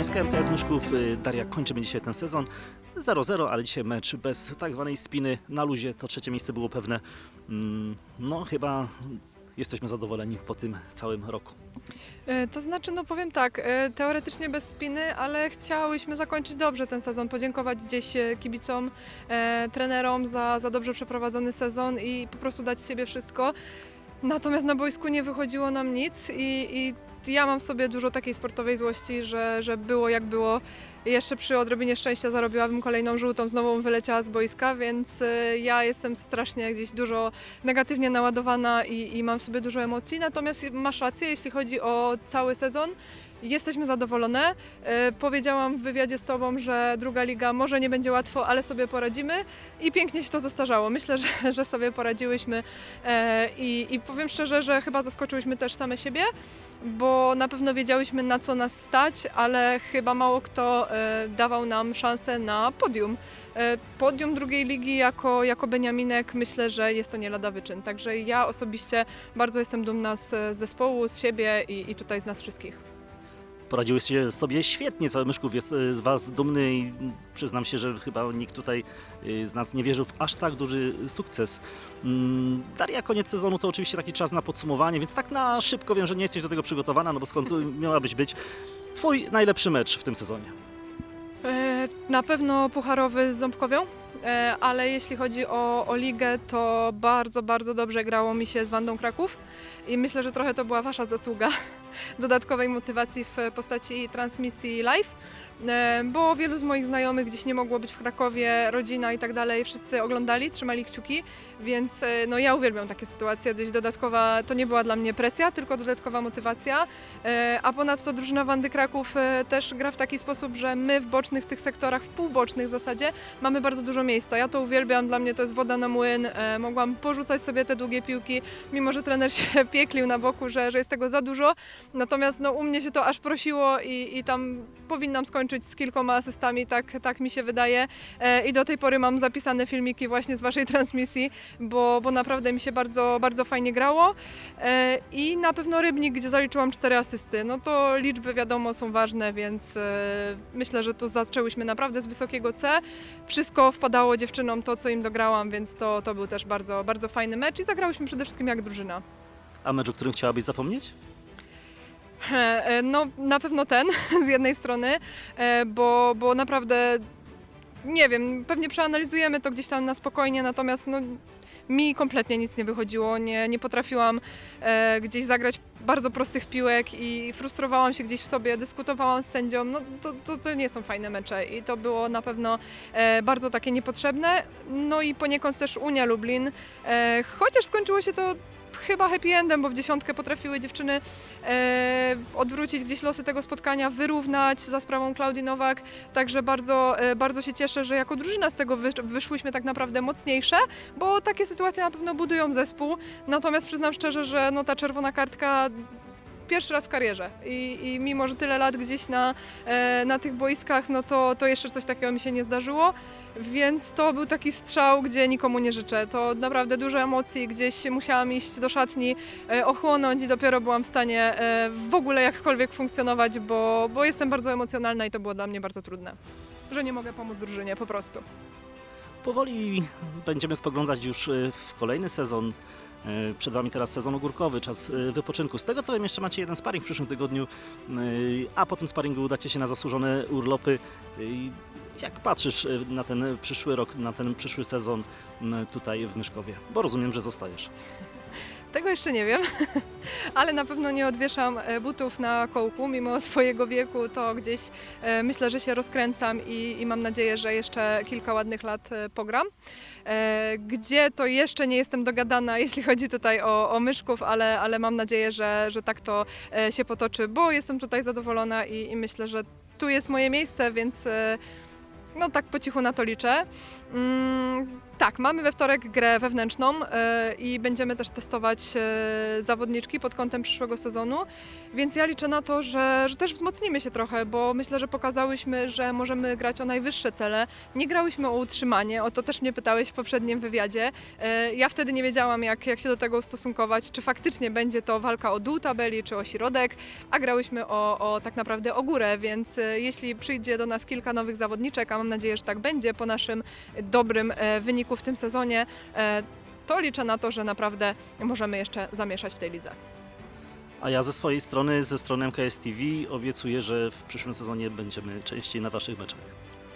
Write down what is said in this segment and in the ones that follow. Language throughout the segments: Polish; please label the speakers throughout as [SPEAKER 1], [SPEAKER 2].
[SPEAKER 1] Poznańska MKS Myszków. Y, Daria, kończymy dzisiaj ten sezon 0-0, ale dzisiaj mecz bez tak zwanej spiny na luzie. To trzecie miejsce było pewne. Mm, No chyba jesteśmy zadowoleni po tym całym roku.
[SPEAKER 2] E, To znaczy, no powiem tak, e, teoretycznie bez spiny, ale chciałyśmy zakończyć dobrze ten sezon, podziękować gdzieś e, kibicom, trenerom za, za dobrze przeprowadzony sezon i po prostu dać siebie wszystko. Natomiast na boisku nie wychodziło nam nic i, i ja mam w sobie dużo takiej sportowej złości, że, że było jak było. Jeszcze przy odrobinie szczęścia zarobiłabym kolejną żółtą, znowu wyleciała z boiska, więc e, ja jestem strasznie gdzieś dużo negatywnie naładowana i, i mam w sobie dużo emocji. Natomiast masz rację, jeśli chodzi o cały sezon. Jesteśmy zadowolone. E, Powiedziałam w wywiadzie z Tobą, że druga liga może nie będzie łatwo, ale sobie poradzimy i pięknie się to zestarzało. Myślę, że, że sobie poradziłyśmy e, i, i powiem szczerze, że chyba zaskoczyłyśmy też same siebie, bo na pewno wiedziałyśmy na co nas stać, ale chyba mało kto e, dawał nam szansę na podium. E, Podium drugiej ligi jako, jako Beniaminek myślę, że jest to nie lada wyczyn. Także ja osobiście bardzo jestem dumna z zespołu, z siebie i, i tutaj z nas wszystkich.
[SPEAKER 1] Poradziłyście sobie świetnie, cały Myszków jest y, z Was dumny i przyznam się, że chyba nikt tutaj y, z nas nie wierzył w aż tak duży sukces. Mm, Daria, koniec sezonu to oczywiście taki czas na podsumowanie, więc tak na szybko wiem, że nie jesteś do tego przygotowana, no bo skąd miałabyś być. Twój najlepszy mecz w tym sezonie.
[SPEAKER 2] E, Na pewno pucharowy z Ząbkowią, e, ale jeśli chodzi o, o ligę, to bardzo, bardzo dobrze grało mi się z Wandą Kraków i myślę, że trochę to była Wasza zasługa dodatkowej motywacji w postaci transmisji live, bo wielu z moich znajomych gdzieś nie mogło być w Krakowie, rodzina i tak dalej, wszyscy oglądali, trzymali kciuki, więc e, no ja uwielbiam takie sytuacje, dość dodatkowa, to nie była dla mnie presja, tylko dodatkowa motywacja, E, A ponadto drużyna Wandy Kraków e, też gra w taki sposób, że my w bocznych tych sektorach, w półbocznych w zasadzie, mamy bardzo dużo miejsca. Ja to uwielbiam, dla mnie to jest woda na młyn. E, Mogłam porzucać sobie te długie piłki, mimo że trener się pieklił na boku, że, że jest tego za dużo. Natomiast no, u mnie się to aż prosiło i, i tam powinnam skończyć z kilkoma asystami, tak, tak mi się wydaje. E, I do tej pory mam zapisane filmiki właśnie z Waszej transmisji, bo, bo naprawdę mi się bardzo, bardzo fajnie grało. E, I na pewno Rybnik, gdzie zaliczyłam cztery asysty. No to liczby wiadomo są ważne, więc e, myślę, że to zaczęłyśmy naprawdę z wysokiego C. Wszystko wpadało dziewczynom to, co im dograłam, więc to, to był też bardzo, bardzo fajny mecz i zagrałyśmy przede wszystkim jak drużyna.
[SPEAKER 1] A mecz, o którym chciałabyś zapomnieć?
[SPEAKER 2] E, e, No na pewno ten z jednej strony, e, bo, bo naprawdę nie wiem, pewnie przeanalizujemy to gdzieś tam na spokojnie, natomiast no, mi kompletnie nic nie wychodziło, nie, nie potrafiłam e, gdzieś zagrać bardzo prostych piłek i frustrowałam się gdzieś w sobie, dyskutowałam z sędzią, no to, to, to nie są fajne mecze i to było na pewno e, bardzo takie niepotrzebne, no i poniekąd też Unia Lublin, e, chociaż skończyło się to chyba happy endem, bo w dziesiątkę potrafiły dziewczyny e, odwrócić gdzieś losy tego spotkania, wyrównać za sprawą Klaudii Nowak, także bardzo, e, bardzo się cieszę, że jako drużyna z tego wysz- wyszłyśmy tak naprawdę mocniejsze, bo takie sytuacje na pewno budują zespół, natomiast przyznam szczerze, że no, ta czerwona kartka pierwszy raz w karierze I, i mimo, że tyle lat gdzieś na, e, na tych boiskach, no to, to jeszcze coś takiego mi się nie zdarzyło. Więc to był taki strzał, gdzie nikomu nie życzę. To naprawdę dużo emocji, gdzieś musiałam iść do szatni, e, ochłonąć i dopiero byłam w stanie e, w ogóle jakkolwiek funkcjonować, bo, bo jestem bardzo emocjonalna i to było dla mnie bardzo trudne. Że nie mogę pomóc drużynie, po prostu.
[SPEAKER 1] Powoli będziemy spoglądać już y, w kolejny sezon. Przed Wami teraz sezon ogórkowy, czas wypoczynku. Z tego co wiem, jeszcze macie jeden sparring w przyszłym tygodniu, a po tym sparingu udacie się na zasłużone urlopy. Jak patrzysz y, na ten przyszły rok, na ten przyszły sezon tutaj w Myszkowie? Bo rozumiem, że zostajesz.
[SPEAKER 2] Tego jeszcze nie wiem, ale na pewno nie odwieszam e, butów na kołku, mimo swojego wieku, to gdzieś e, myślę, że się rozkręcam i, i mam nadzieję, że jeszcze kilka ładnych lat e, pogram. Gdzie to jeszcze nie jestem dogadana, jeśli chodzi tutaj o, o myszków, ale, ale mam nadzieję, że, że tak to się potoczy, bo jestem tutaj zadowolona i, i myślę, że tu jest moje miejsce, więc no tak po cichu na to liczę. Mm, Tak, mamy we wtorek grę wewnętrzną e, i będziemy też testować e, zawodniczki pod kątem przyszłego sezonu, więc ja liczę na to, że, że też wzmocnimy się trochę, bo myślę, że pokazałyśmy, że możemy grać o najwyższe cele. Nie grałyśmy o utrzymanie, o to też mnie pytałeś w poprzednim wywiadzie. E, Ja wtedy nie wiedziałam, jak, jak się do tego ustosunkować, czy faktycznie będzie to walka o dół tabeli, czy o środek, a grałyśmy o, o tak naprawdę o górę, więc jeśli przyjdzie do nas kilka nowych zawodniczek, a mam nadzieję, że tak będzie po naszym dobrym e, w tym sezonie, e, to liczę na to, że naprawdę możemy jeszcze zamieszać w tej lidze.
[SPEAKER 1] A ja ze swojej strony, ze strony MKS TV obiecuję, że w przyszłym sezonie będziemy częściej na waszych meczach.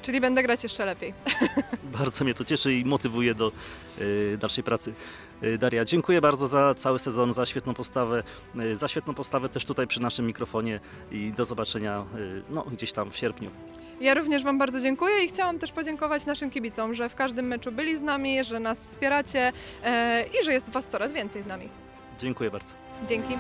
[SPEAKER 2] Czyli będę grać jeszcze lepiej.
[SPEAKER 1] Bardzo mnie to cieszy i motywuje do y, dalszej pracy. Y, Daria, dziękuję bardzo za cały sezon, za świetną postawę, y, za świetną postawę też tutaj przy naszym mikrofonie i do zobaczenia y, no, gdzieś tam w sierpniu.
[SPEAKER 2] Ja również Wam bardzo dziękuję i chciałam też podziękować naszym kibicom, że w każdym meczu byli z nami, że nas wspieracie e, i że jest Was coraz więcej z nami.
[SPEAKER 1] Dziękuję bardzo.
[SPEAKER 2] Dzięki.